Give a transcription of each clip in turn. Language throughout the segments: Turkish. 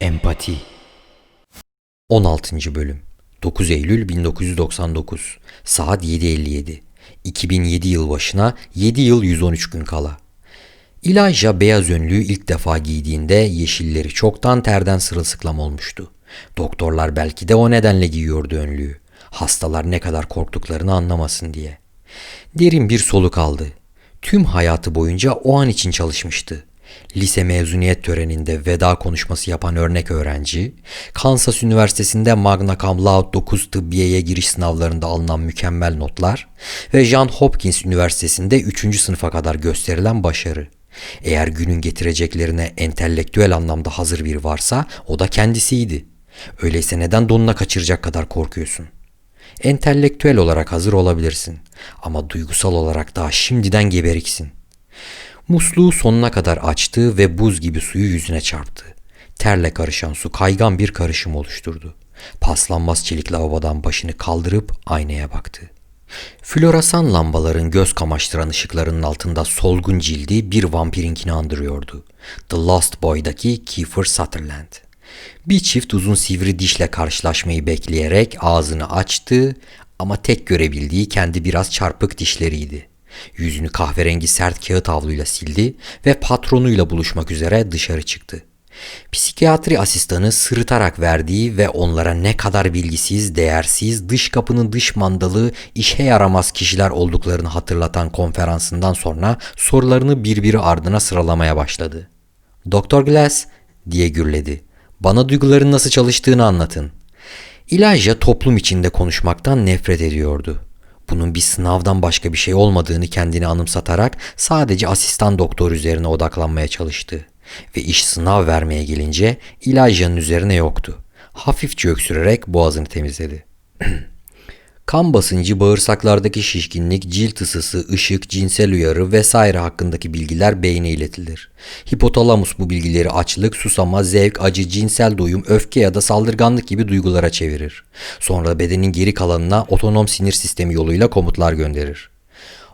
Empati 16. Bölüm 9 Eylül 1999 Saat 7.57 2007 yılbaşına 7 yıl 113 gün kala. Elijah beyaz önlüğü ilk defa giydiğinde yeşilleri çoktan terden sırılsıklam olmuştu. Doktorlar belki de o nedenle giyiyordu önlüğü. Hastalar ne kadar korktuklarını anlamasın diye. Derin bir soluk aldı. Tüm hayatı boyunca o an için çalışmıştı. Lise mezuniyet töreninde veda konuşması yapan örnek öğrenci, Kansas Üniversitesi'nde magna cum laude 9 tıbbiyeye giriş sınavlarında alınan mükemmel notlar ve John Hopkins Üniversitesi'nde 3. sınıfa kadar gösterilen başarı. Eğer günün getireceklerine entelektüel anlamda hazır bir varsa o da kendisiydi. Öyleyse neden donuna kaçıracak kadar korkuyorsun? Entelektüel olarak hazır olabilirsin ama duygusal olarak daha şimdiden geberiksin. Musluğu sonuna kadar açtı ve buz gibi suyu yüzüne çarptı. Terle karışan su kaygan bir karışım oluşturdu. Paslanmaz çelik lavabodan başını kaldırıp aynaya baktı. Floresan lambaların göz kamaştıran ışıklarının altında solgun cildi bir vampirinkini andırıyordu. The Lost Boy'daki Kiefer Sutherland. Bir çift uzun sivri dişle karşılaşmayı bekleyerek ağzını açtı ama tek görebildiği kendi biraz çarpık dişleriydi. Yüzünü kahverengi sert kağıt havluyla sildi ve patronuyla buluşmak üzere dışarı çıktı. Psikiyatri asistanı sırıtarak verdiği ve onlara ne kadar bilgisiz, değersiz, dış kapının dış mandalı, işe yaramaz kişiler olduklarını hatırlatan konferansından sonra sorularını birbiri ardına sıralamaya başladı. Doktor Glass diye gürledi. Bana duyguların nasıl çalıştığını anlatın. Elijah toplum içinde konuşmaktan nefret ediyordu. Bunun bir sınavdan başka bir şey olmadığını kendini anımsatarak sadece asistan doktor üzerine odaklanmaya çalıştı. Ve iş sınav vermeye gelince Elijah'ın üzerine yoktu. Hafifçe öksürerek boğazını temizledi. Kan basıncı, bağırsaklardaki şişkinlik, cilt ısısı, ışık, cinsel uyarı vesaire hakkındaki bilgiler beyne iletilir. Hipotalamus bu bilgileri açlık, susama, zevk, acı, cinsel doyum, öfke ya da saldırganlık gibi duygulara çevirir. Sonra bedenin geri kalanına otonom sinir sistemi yoluyla komutlar gönderir.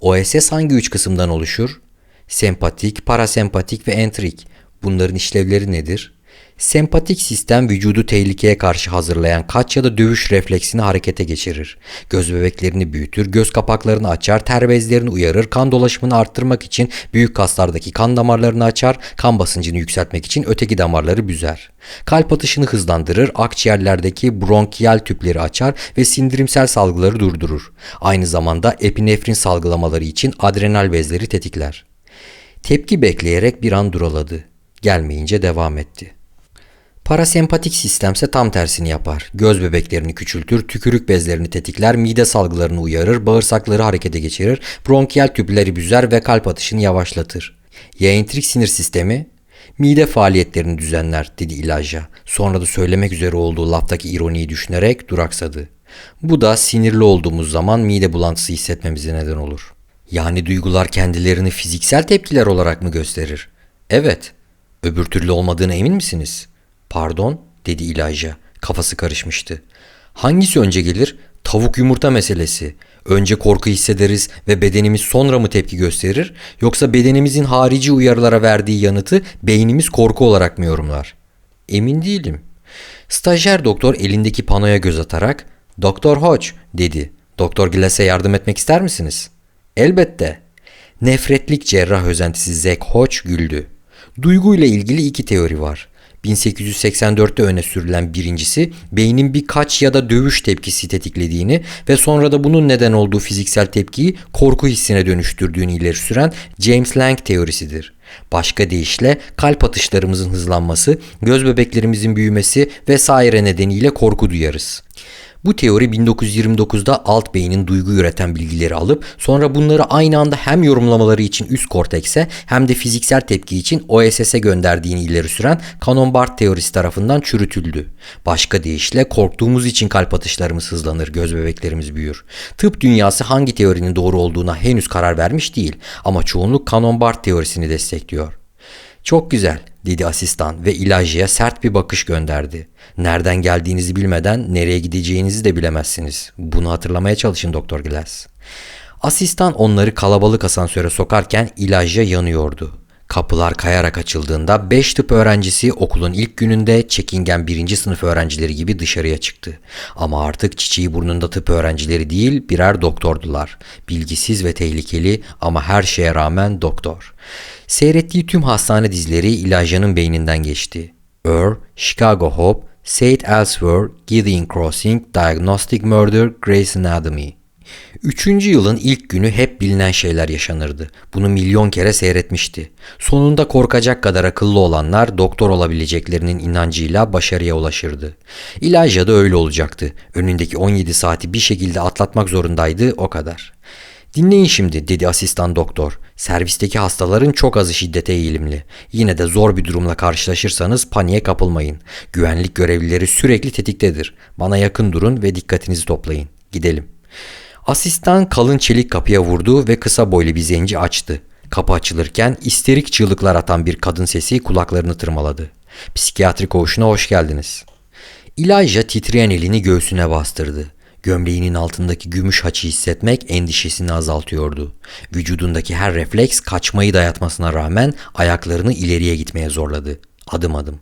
OSS hangi üç kısımdan oluşur? Sempatik, parasempatik ve entrik. Bunların işlevleri nedir? Sempatik sistem vücudu tehlikeye karşı hazırlayan kaç ya da dövüş refleksini harekete geçirir. Göz bebeklerini büyütür, göz kapaklarını açar, ter bezlerini uyarır, kan dolaşımını arttırmak için büyük kaslardaki kan damarlarını açar, kan basıncını yükseltmek için öteki damarları büzer. Kalp atışını hızlandırır, akciğerlerdeki bronkiyal tüpleri açar ve sindirimsel salgıları durdurur. Aynı zamanda epinefrin salgılamaları için adrenal bezleri tetikler. Tepki bekleyerek bir an duraladı. Gelmeyince devam etti. Parasempatik sistemse tam tersini yapar. Göz bebeklerini küçültür, tükürük bezlerini tetikler, mide salgılarını uyarır, bağırsakları harekete geçirir, bronkiyal tüpleri büzer ve kalp atışını yavaşlatır. Ya entrik sinir sistemi? Mide faaliyetlerini düzenler dedi Elijah. Sonra da söylemek üzere olduğu laftaki ironiyi düşünerek duraksadı. Bu da sinirli olduğumuz zaman mide bulantısı hissetmemize neden olur. Yani duygular kendilerini fiziksel tepkiler olarak mı gösterir? Evet. Öbür türlü olmadığına emin misiniz? Pardon dedi İlayca. Kafası karışmıştı. Hangisi önce gelir? Tavuk yumurta meselesi. Önce korku hissederiz ve bedenimiz sonra mı tepki gösterir? Yoksa bedenimizin harici uyarılara verdiği yanıtı beynimiz korku olarak mı yorumlar? Emin değilim. Stajyer doktor elindeki panoya göz atarak Doktor Hodge dedi. Doktor Glass'e yardım etmek ister misiniz? Elbette. Nefretlik cerrah özentisi Zack Hodge güldü. Duyguyla ilgili iki teori var. 1884'te öne sürülen birincisi beynin birkaç ya da dövüş tepkisi tetiklediğini ve sonra da bunun neden olduğu fiziksel tepkiyi korku hissine dönüştürdüğünü ileri süren James Lang teorisidir. Başka deyişle kalp atışlarımızın hızlanması, göz bebeklerimizin büyümesi vesaire nedeniyle korku duyarız. Bu teori 1929'da alt beynin duygu üreten bilgileri alıp sonra bunları aynı anda hem yorumlamaları için üst kortekse hem de fiziksel tepki için OSS'e gönderdiğini ileri süren Cannon-Barth teorisi tarafından çürütüldü. Başka deyişle korktuğumuz için kalp atışlarımız hızlanır, göz bebeklerimiz büyür. Tıp dünyası hangi teorinin doğru olduğuna henüz karar vermiş değil ama çoğunluk Cannon-Barth teorisini destekliyor. Çok güzel dedi asistan ve ilacıya sert bir bakış gönderdi. Nereden geldiğinizi bilmeden nereye gideceğinizi de bilemezsiniz. Bunu hatırlamaya çalışın Doktor Glass. Asistan onları kalabalık asansöre sokarken ilacya yanıyordu. Kapılar kayarak açıldığında 5 tıp öğrencisi okulun ilk gününde çekingen birinci sınıf öğrencileri gibi dışarıya çıktı. Ama artık çiçeği burnunda tıp öğrencileri değil birer doktordular. Bilgisiz ve tehlikeli ama her şeye rağmen doktor. Seyrettiği tüm hastane dizileri İlaja'nın beyninden geçti. Earl, Chicago Hope, St. Elsewhere, Gideon Crossing, Diagnostic Murder, Grey's Anatomy. Üçüncü yılın ilk günü hep bilinen şeyler yaşanırdı. Bunu milyon kere seyretmişti. Sonunda korkacak kadar akıllı olanlar doktor olabileceklerinin inancıyla başarıya ulaşırdı. İlaja da öyle olacaktı. Önündeki 17 saati bir şekilde atlatmak zorundaydı o kadar. Dinleyin şimdi dedi asistan doktor. Servisteki hastaların çok azı şiddete eğilimli. Yine de zor bir durumla karşılaşırsanız paniğe kapılmayın. Güvenlik görevlileri sürekli tetiktedir. Bana yakın durun ve dikkatinizi toplayın. Gidelim. Asistan kalın çelik kapıya vurdu ve kısa boylu bir zenci açtı. Kapı açılırken isterik çığlıklar atan bir kadın sesi kulaklarını tırmaladı. Psikiyatri koğuşuna hoş geldiniz. Elijah titreyen elini göğsüne bastırdı. Gömleğinin altındaki gümüş haçı hissetmek endişesini azaltıyordu. Vücudundaki her refleks kaçmayı dayatmasına rağmen ayaklarını ileriye gitmeye zorladı. Adım adım.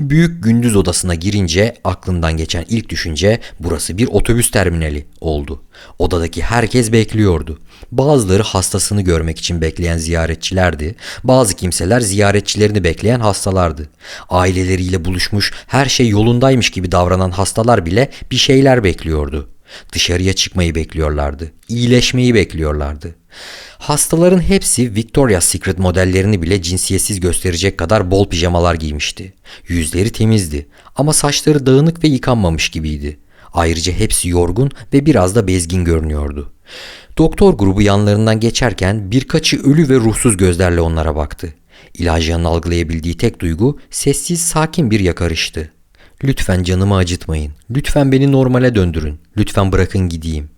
Büyük gündüz odasına girince aklından geçen ilk düşünce burası bir otobüs terminali oldu. Odadaki herkes bekliyordu. Bazıları hastasını görmek için bekleyen ziyaretçilerdi. Bazı kimseler ziyaretçilerini bekleyen hastalardı. Aileleriyle buluşmuş, her şey yolundaymış gibi davranan hastalar bile bir şeyler bekliyordu. Dışarıya çıkmayı bekliyorlardı. İyileşmeyi bekliyorlardı. Hastaların hepsi Victoria's Secret modellerini bile cinsiyetsiz gösterecek kadar bol pijamalar giymişti. Yüzleri temizdi ama saçları dağınık ve yıkanmamış gibiydi. Ayrıca hepsi yorgun ve biraz da bezgin görünüyordu. Doktor grubu yanlarından geçerken birkaçı ölü ve ruhsuz gözlerle onlara baktı. İlajyanın algılayabildiği tek duygu sessiz sakin bir yakarıştı. Lütfen canımı acıtmayın. Lütfen beni normale döndürün. Lütfen bırakın gideyim.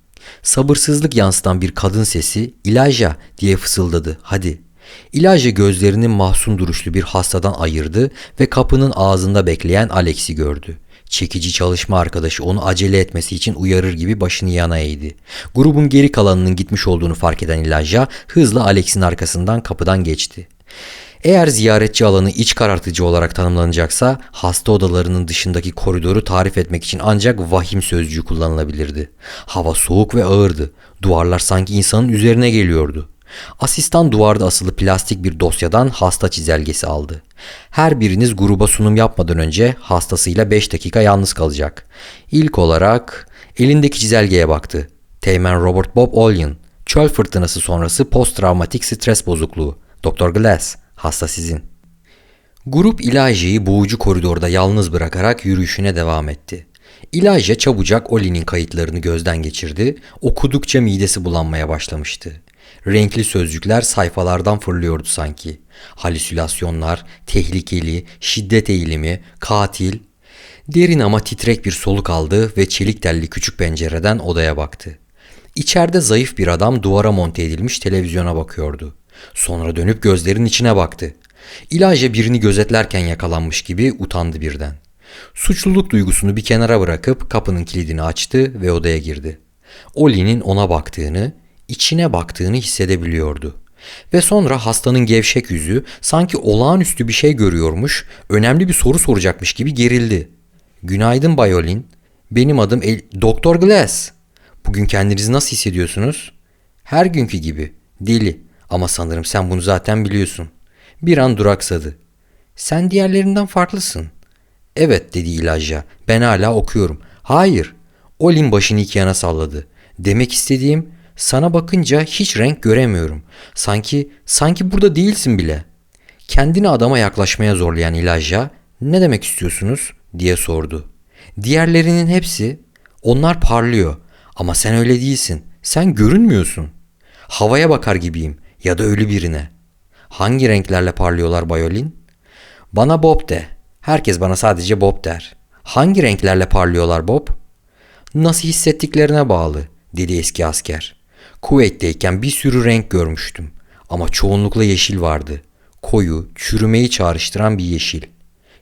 Sabırsızlık yansıtan bir kadın sesi İlaja diye fısıldadı. Hadi. İlaja gözlerini mahzun duruşlu bir hastadan ayırdı ve kapının ağzında bekleyen Alex'i gördü. Çekici çalışma arkadaşı onu acele etmesi için uyarır gibi başını yana eğdi. Grubun geri kalanının gitmiş olduğunu fark eden İlaja hızla Alex'in arkasından kapıdan geçti. Eğer ziyaretçi alanı iç karartıcı olarak tanımlanacaksa hasta odalarının dışındaki koridoru tarif etmek için ancak vahim sözcüğü kullanılabilirdi. Hava soğuk ve ağırdı. Duvarlar sanki insanın üzerine geliyordu. Asistan duvarda asılı plastik bir dosyadan hasta çizelgesi aldı. Her biriniz gruba sunum yapmadan önce hastasıyla 5 dakika yalnız kalacak. İlk olarak elindeki çizelgeye baktı. Teğmen Robert Bob Olin, çöl fırtınası sonrası post travmatik stres bozukluğu. Dr. Glass, hasta sizin. Grup İlaja'yı boğucu koridorda yalnız bırakarak yürüyüşüne devam etti. İlaja çabucak Olin'in kayıtlarını gözden geçirdi, okudukça midesi bulanmaya başlamıştı. Renkli sözcükler sayfalardan fırlıyordu sanki. Halüsinasyonlar, tehlikeli, şiddet eğilimi, katil. Derin ama titrek bir soluk aldı ve çelik telli küçük pencereden odaya baktı. İçeride zayıf bir adam duvara monte edilmiş televizyona bakıyordu. Sonra dönüp gözlerin içine baktı. İlaja birini gözetlerken yakalanmış gibi utandı birden. Suçluluk duygusunu bir kenara bırakıp kapının kilidini açtı ve odaya girdi. Oli'nin ona baktığını, içine baktığını hissedebiliyordu. Ve sonra hastanın gevşek yüzü sanki olağanüstü bir şey görüyormuş, önemli bir soru soracakmış gibi gerildi. Günaydın Bayolin. Benim adım El Doktor Glass. Bugün kendinizi nasıl hissediyorsunuz? Her günkü gibi. Deli. Ama sanırım sen bunu zaten biliyorsun. Bir an duraksadı. Sen diğerlerinden farklısın. Evet dedi İlajya. Ben hala okuyorum. Hayır. Olin başını iki yana salladı. Demek istediğim sana bakınca hiç renk göremiyorum. Sanki sanki burada değilsin bile. Kendini adama yaklaşmaya zorlayan İlajya ne demek istiyorsunuz diye sordu. Diğerlerinin hepsi onlar parlıyor ama sen öyle değilsin. Sen görünmüyorsun. Havaya bakar gibiyim ya da ölü birine. Hangi renklerle parlıyorlar Bayolin? Bana Bob de. Herkes bana sadece Bob der. Hangi renklerle parlıyorlar Bob? Nasıl hissettiklerine bağlı dedi eski asker. Kuveyt'teyken bir sürü renk görmüştüm ama çoğunlukla yeşil vardı. Koyu, çürümeyi çağrıştıran bir yeşil.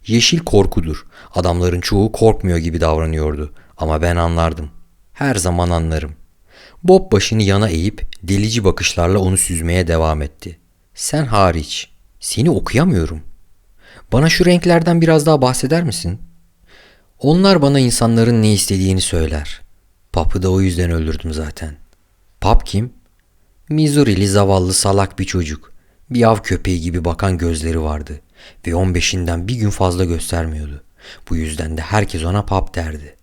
Yeşil korkudur. Adamların çoğu korkmuyor gibi davranıyordu ama ben anlardım. Her zaman anlarım. Bob başını yana eğip delici bakışlarla onu süzmeye devam etti. Sen hariç. Seni okuyamıyorum. Bana şu renklerden biraz daha bahseder misin? Onlar bana insanların ne istediğini söyler. Pap'ı da o yüzden öldürdüm zaten. Pap kim? Missouri'li zavallı salak bir çocuk. Bir av köpeği gibi bakan gözleri vardı ve 15'inden bir gün fazla göstermiyordu. Bu yüzden de herkes ona pap derdi.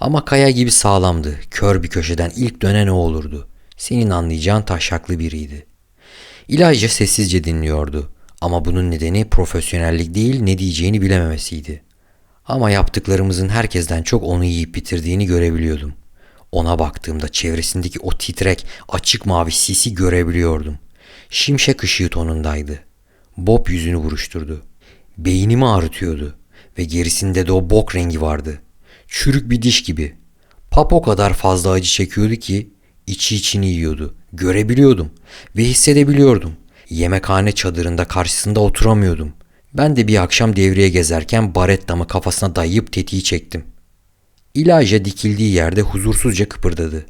Ama kaya gibi sağlamdı. Kör bir köşeden ilk dönen o olurdu. Senin anlayacağın taşaklı biriydi. İlayca sessizce dinliyordu. Ama bunun nedeni profesyonellik değil ne diyeceğini bilememesiydi. Ama yaptıklarımızın herkesten çok onu yiyip bitirdiğini görebiliyordum. Ona baktığımda çevresindeki o titrek, açık mavi sisi görebiliyordum. Şimşek ışığı tonundaydı. Bob yüzünü buruşturdu. Beynimi ağrıtıyordu ve gerisinde de o bok rengi vardı. Çürük bir diş gibi. Pap o kadar fazla acı çekiyordu ki içi içini yiyordu. Görebiliyordum ve hissedebiliyordum. Yemekhane çadırında karşısında oturamıyordum. Ben de bir akşam devreye gezerken barettamı kafasına dayayıp tetiği çektim. İlaja dikildiği yerde huzursuzca kıpırdadı.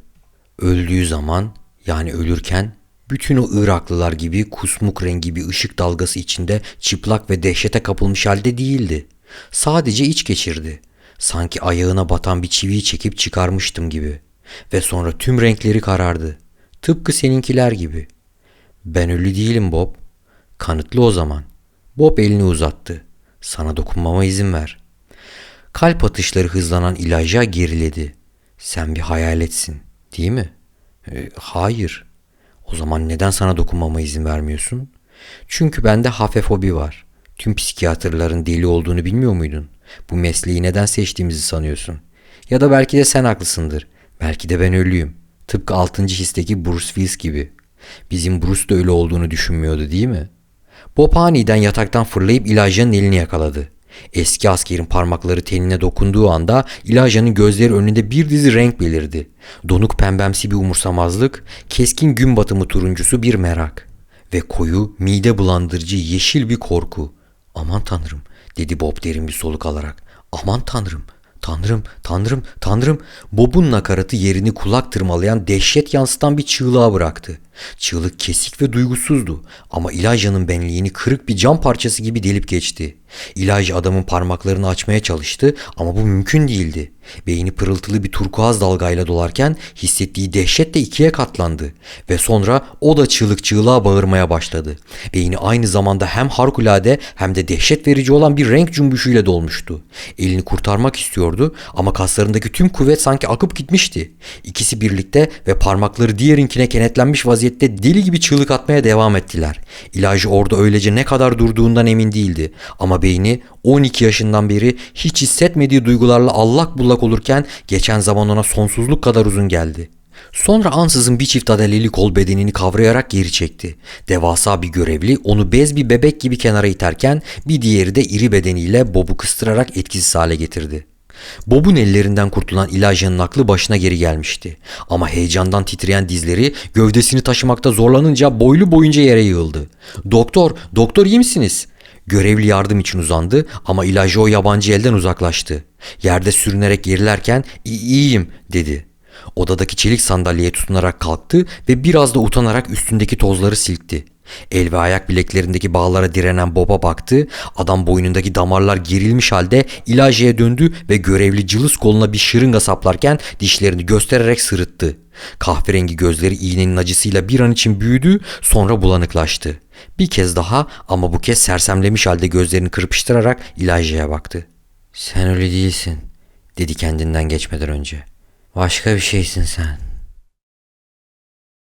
Öldüğü zaman yani ölürken bütün o Iraklılar gibi kusmuk rengi bir ışık dalgası içinde çıplak ve dehşete kapılmış halde değildi. Sadece iç geçirdi. Sanki ayağına batan bir çiviyi çekip çıkarmıştım gibi. Ve sonra tüm renkleri karardı. Tıpkı seninkiler gibi. Ben ölü değilim Bob. Kanıtlı o zaman. Bob elini uzattı. Sana dokunmama izin ver. Kalp atışları hızlanan ilaca geriledi. Sen bir hayaletsin, değil mi? E, hayır. O zaman neden sana dokunmama izin vermiyorsun? Çünkü bende hafefobi var. Tüm psikiyatrların deli olduğunu bilmiyor muydun? Bu mesleği neden seçtiğimizi sanıyorsun? Ya da belki de sen haklısındır. Belki de ben ölüyüm. Tıpkı 6. histeki Bruce Willis gibi. Bizim Bruce da ölü olduğunu düşünmüyordu değil mi? Bob aniden yataktan fırlayıp İlaja'nın elini yakaladı. Eski askerin parmakları tenine dokunduğu anda İlaja'nın gözleri önünde bir dizi renk belirdi. Donuk pembemsi bir umursamazlık, keskin gün batımı turuncusu bir merak ve koyu, mide bulandırıcı yeşil bir korku. Aman tanrım dedi Bob derin bir soluk alarak. Aman tanrım, tanrım, tanrım, tanrım. Bob'un nakaratı yerini kulak tırmalayan dehşet yansıtan bir çığlığa bıraktı. Çığlık kesik ve duygusuzdu ama İlaja'nın benliğini kırık bir cam parçası gibi delip geçti. İlaja adamın parmaklarını açmaya çalıştı ama bu mümkün değildi. Beyni pırıltılı bir turkuaz dalgayla dolarken hissettiği dehşet de ikiye katlandı. Ve sonra o da çığlık çığlığa bağırmaya başladı. Beyni aynı zamanda hem harikulade hem de dehşet verici olan bir renk cümbüşüyle dolmuştu. Elini kurtarmak istiyordu ama kaslarındaki tüm kuvvet sanki akıp gitmişti. İkisi birlikte ve parmakları diğerinkine kenetlenmiş vaziyette deli gibi çığlık atmaya devam ettiler. İlacı orada öylece ne kadar durduğundan emin değildi ama beyni 12 yaşından beri hiç hissetmediği duygularla allak bullak olurken geçen zaman ona sonsuzluk kadar uzun geldi. Sonra ansızın bir çift adaleli kol bedenini kavrayarak geri çekti. Devasa bir görevli onu bez bir bebek gibi kenara iterken bir diğeri de iri bedeniyle Bob'u kıstırarak etkisiz hale getirdi. Bob'un ellerinden kurtulan İlaja'nın aklı başına geri gelmişti. Ama heyecandan titreyen dizleri gövdesini taşımakta zorlanınca boylu boyunca yere yığıldı. Doktor, doktor iyi misiniz? Görevli yardım için uzandı ama ilacı o yabancı elden uzaklaştı. Yerde sürünerek gerilerken "İ- iyiyim dedi. Odadaki çelik sandalyeye tutunarak kalktı ve biraz da utanarak üstündeki tozları silkti. El ve ayak bileklerindeki bağlara direnen Bob'a baktı. Adam boynundaki damarlar gerilmiş halde ilacıya döndü ve görevli cılız koluna bir şırınga saplarken dişlerini göstererek sırıttı. Kahverengi gözleri iğnenin acısıyla bir an için büyüdü sonra bulanıklaştı. Bir kez daha ama bu kez sersemlemiş halde gözlerini kırpıştırarak ilacıya baktı. Sen öyle değilsin dedi kendinden geçmeden önce. Başka bir şeysin sen.